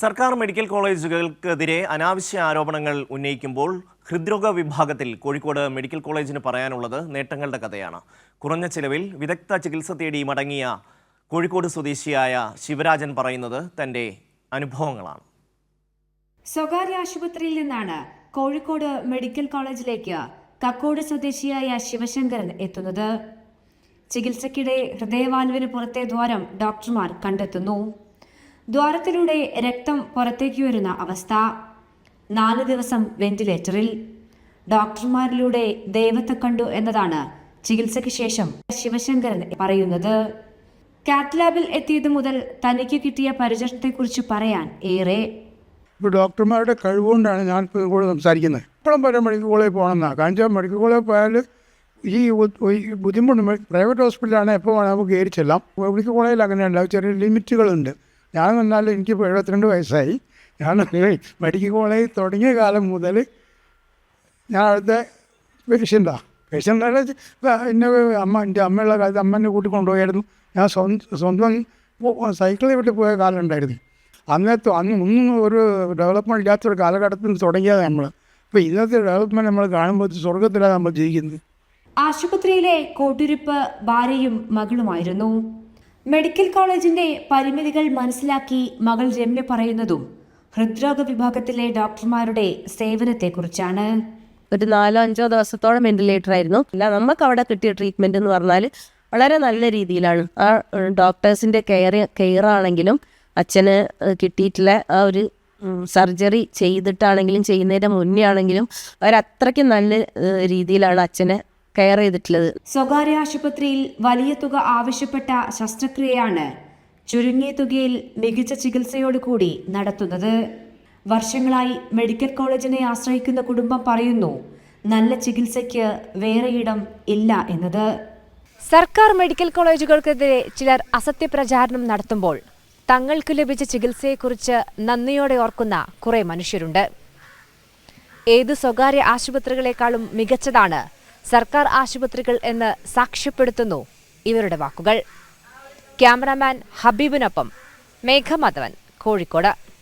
സർക്കാർ മെഡിക്കൽ കോളേജുകൾക്കെതിരെ അനാവശ്യ ആരോപണങ്ങൾ ഉന്നയിക്കുമ്പോൾ ഹൃദ്രോഗ വിഭാഗത്തിൽ കോഴിക്കോട് മെഡിക്കൽ കോളേജിന് പറയാനുള്ളത് നേട്ടങ്ങളുടെ കഥയാണ്. കുറഞ്ഞ ചിലവിൽ വിദഗ്ധ ചികിത്സ തേടി മടങ്ങിയ കോഴിക്കോട് സ്വദേശിയായ ശിവരാജൻ പറയുന്നത് തന്റെ അനുഭവങ്ങളാണ്. സ്വകാര്യ ആശുപത്രിയിൽ നിന്നാണ് കോഴിക്കോട് മെഡിക്കൽ കോളേജിലേക്ക് കക്കോട് സ്വദേശിയായ ശിവശങ്കരൻ എത്തുന്നത്. ചികിത്സയ്ക്കിടെ ഹൃദയവാൽവിന് പുറത്തെ ദ്വാരം ഡോക്ടർമാർ കണ്ടെത്തുന്നു. ദ്വാരത്തിലൂടെ രക്തം പുറത്തേക്ക് വരുന്ന അവസ്ഥ. നാല് ദിവസം വെന്റിലേറ്ററിൽ. ഡോക്ടർമാരിലൂടെ ദൈവത്തെ കണ്ടു എന്നതാണ് ചികിത്സയ്ക്ക് ശേഷം ശിവശങ്കരൻ പറയുന്നത്. കാറ്റ്ലാബിൽ എത്തിയത് മുതൽ തനിക്ക് കിട്ടിയ പരിചരണത്തെക്കുറിച്ച് പറയാൻ ഏറെ. ഇപ്പോൾ ഡോക്ടർമാരുടെ കഴിവുകൊണ്ടാണ് ഞാൻ ഇവിടെ സംസാരിക്കുന്നത്. ഇപ്പോഴും വരെ മെഡിക്കൽ കോളേജിൽ പോകണമെന്നാണ് വെച്ചാൽ മെഡിക്കൽ പോയാൽ ഈ ബുദ്ധിമുട്ട് പ്രൈവറ്റ് ഹോസ്പിറ്റലാണ് എപ്പോൾ വേണം നമുക്ക് കയറി ചെല്ലാം. മെഡിക്കൽ കോളേജിൽ അങ്ങനെയല്ല. ചെറിയ ലിമിറ്റുകളുണ്ട് ഞാൻ വന്നാലും എനിക്ക് എഴുപത്തിരണ്ട് വയസ്സായി. ഞാൻ മെഡിക്കൽ കോളേജ് തുടങ്ങിയ കാലം മുതൽ ഞാൻ അവിടുത്തെ പേഷ്യന്റാണ് പേഷ്യന്റ് എന്നെ അമ്മ എന്റെ അമ്മയുള്ള കാലത്ത് അമ്മ എന്നെ കൂട്ടി കൊണ്ടുപോയായിരുന്നു. ഞാൻ സ്വന്തം സ്വന്തം സൈക്കിളിൽ വിട്ട് പോയ കാലം ഉണ്ടായിരുന്നു. അന്നത്തെ അന്ന് ഒന്നും ഒരു ഡെവലപ്മെന്റ് ഇല്ലാത്തൊരു കാലഘട്ടത്തിൽ തുടങ്ങിയത് നമ്മൾ അപ്പോൾ ഇന്നത്തെ ഡെവലപ്മെന്റ് നമ്മൾ കാണുമ്പോൾ സ്വർഗത്തിലാണ് നമ്മൾ ജീവിക്കുന്നത്. ആശുപത്രിയിലെ കൂട്ടിരിപ്പ് ഭാര്യയും മകളുമായിരുന്നു. മെഡിക്കൽ കോളേജിന്റെ പരിമിതികൾ മനസ്സിലാക്കി മകൾ രമ്യ പറയുന്നതും ഹൃദ്രോഗ വിഭാഗത്തിലെ ഡോക്ടർമാരുടെ സേവനത്തെക്കുറിച്ചാണ്. ഒരു നാലോ അഞ്ചോ ദിവസത്തോളം വെന്റിലേറ്റർ ആയിരുന്നു അല്ല നമുക്ക് അവിടെ കിട്ടിയ ട്രീറ്റ്മെന്റ് എന്ന് പറഞ്ഞാൽ വളരെ നല്ല രീതിയിലാണ്. ആ ഡോക്ടേഴ്സിന്റെ കെയർ കെയർ ആണെങ്കിലും അച്ഛന് കിട്ടിയിട്ടുള്ള ആ ഒരു സർജറി ചെയ്തിട്ടാണെങ്കിലും ചെയ്യുന്നതിന്റെ മുന്നേ ആണെങ്കിലും അവരത്രയ്ക്ക് നല്ല രീതിയിലാണ് അച്ഛനെ കെയർ ചെയ്തിട്ടുള്ളത്. സ്വകാര്യ ആശുപത്രിയിൽ വലിയ തുക ആവശ്യപ്പെട്ട ശസ്ത്രക്രിയയാണ് ചുരുങ്ങിയ തുകയിൽ മികച്ച ചികിത്സയോടുകൂടി നടത്തുന്നത്. വർഷങ്ങളായി മെഡിക്കൽ കോളേജിനെ ആശ്രയിക്കുന്ന കുടുംബം പറയുന്നു നല്ല ചികിത്സയ്ക്ക് വേറെയിടം ഇല്ല എന്നത്. സർക്കാർ മെഡിക്കൽ കോളേജുകൾക്കെതിരെ ചിലർ അസത്യപ്രചാരണം നടത്തുമ്പോൾ തങ്ങൾക്ക് ലഭിച്ച ചികിത്സയെക്കുറിച്ച് നന്ദിയോടെ ഓർക്കുന്ന കുറെ മനുഷ്യരുണ്ട്. ഏത് സ്വകാര്യ ആശുപത്രികളെക്കാളും മികച്ചതാണ് സർക്കാർ ആശുപത്രികൾ എന്ന് സാക്ഷ്യപ്പെടുത്തുന്നു ഇവരുടെ വാക്കുകൾ. ക്യാമറാമാൻ ഹബീബിനൊപ്പം മേഘമാധവൻ കോഴിക്കോട്.